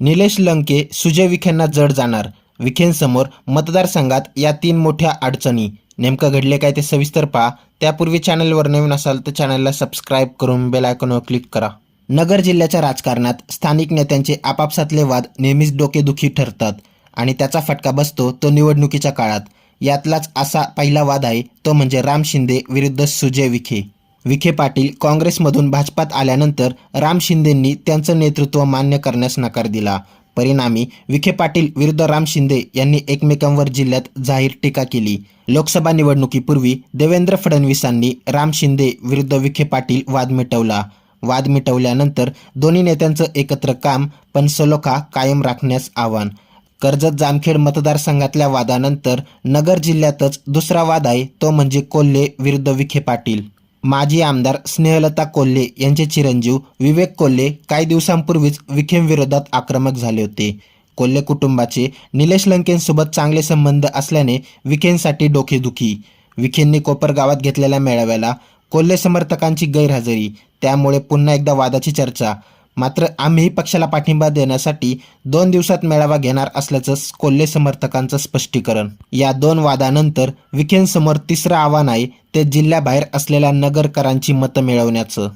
निलेश लंके सुजय विखेंना जड जाणार. विखेंसमोर मतदारसंघात या तीन मोठ्या अडचणी. नेमकं घडले काय ते सविस्तर पहा. त्यापूर्वी चॅनलवर नवीन असाल तर चॅनलला सबस्क्राईब करून बेल आयकॉनवर क्लिक करा. नगर जिल्ह्याच्या राजकारणात स्थानिक नेत्यांचे आपापसातले वाद नेहमीच डोकेदुखी ठरतात आणि त्याचा फटका बसतो तो निवडणुकीच्या काळात. यातलाच असा पहिला वाद आहे तो म्हणजे राम शिंदे विरुद्ध सुजय विखे. विखे पाटील काँग्रेसमधून भाजपात आल्यानंतर राम शिंदेंनी त्यांचं नेतृत्व मान्य करण्यास नकार दिला. परिणामी विखे पाटील विरुद्ध राम शिंदे यांनी एकमेकांवर जिल्ह्यात जाहीर टीका केली. लोकसभा निवडणुकीपूर्वी देवेंद्र फडणवीसांनी राम शिंदे विरुद्ध विखे पाटील वाद मिटवला. वाद मिटवल्यानंतर दोन्ही नेत्यांचं एकत्र काम पण सलोखा कायम राखण्यास आव्हान. कर्जत जामखेड मतदारसंघातल्या वादानंतर नगर जिल्ह्यातच दुसरा वाद आहे तो म्हणजे कोल्हे विरुद्ध विखे पाटील. माजी आमदार स्नेहलता कोल्हे यांचे चिरंजीव विवेक कोल्हे काही दिवसांपूर्वीच विखेंविरोधात आक्रमक झाले होते. कोल्हे कुटुंबाचे निलेश लंकेंसोबत चांगले संबंध असल्याने विखेंसाठी डोकेदुखी विखेंनी कोपर गावात घेतलेल्या मेळाव्याला कोल्हे समर्थकांची गैरहजेरी. त्यामुळे पुन्हा एकदा वादाची चर्चा. मात्र आम्हीही पक्षाला पाठिंबा देण्यासाठी दोन दिवसात मेळावा घेणार असल्याचं कोल्हे समर्थकांचं स्पष्टीकरण. या दोन वादानंतर विखेंसमोर तिसरं आव्हान आहे ते जिल्ह्याबाहेर असलेल्या नगरकरांची मतं मिळवण्याचं.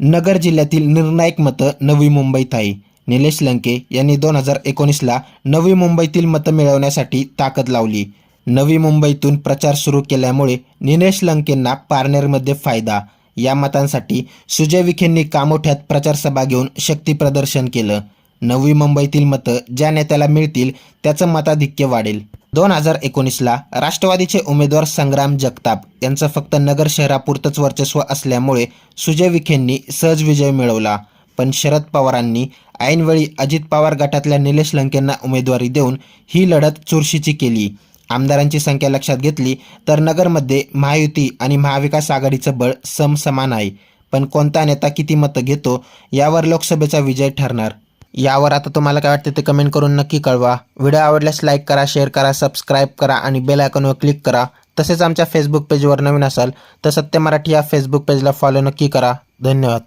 नगर जिल्ह्यातील निर्णायक मतं नवी मुंबईत आहे. निलेश लंके यांनी दोन हजार एकोणीसला नवी मुंबईतील मतं मिळवण्यासाठी ताकद लावली. नवी मुंबईतून प्रचार सुरू केल्यामुळे निलेश लंकेंना पारनेरमध्ये फायदा या मतांसाठी सुजय विखेंनी कामोठ्यात प्रचारसभा घेऊन शक्ती प्रदर्शन केलं. नवी मुंबईतील मतं ज्या नेत्याला मिळतील त्याचं मताधिक्य वाढेल. दोन हजार एकोणीसला राष्ट्रवादीचे उमेदवार संग्राम जगताप यांचं फक्त नगर शहरापुरतंच वर्चस्व असल्यामुळे सुजय विखेंनी सहज विजय मिळवला. पण शरद पवारांनी ऐनवेळी अजित पवार गटातल्या निलेश लंकेंना उमेदवारी देऊन ही लढत चुरशीची केली. आमदारांची संख्या लक्षात घेतली तर नगरमध्ये महायुती आणि महाविकास आघाडीचं बळ समसमान आहे. पण कोणता नेता किती मतं घेतो यावर लोकसभेचा विजय ठरणार. यावर आता तुम्हाला काय वाटतं ते कमेंट करून नक्की कळवा. व्हिडिओ आवडल्यास लाईक करा शेअर करा सबस्क्राईब करा आणि बेल आयकॉनवर क्लिक करा. तसेच आमच्या फेसबुक पेजवर नवीन असाल तर सत्य मराठी या फेसबुक पेजला फॉलो नक्की करा. धन्यवाद.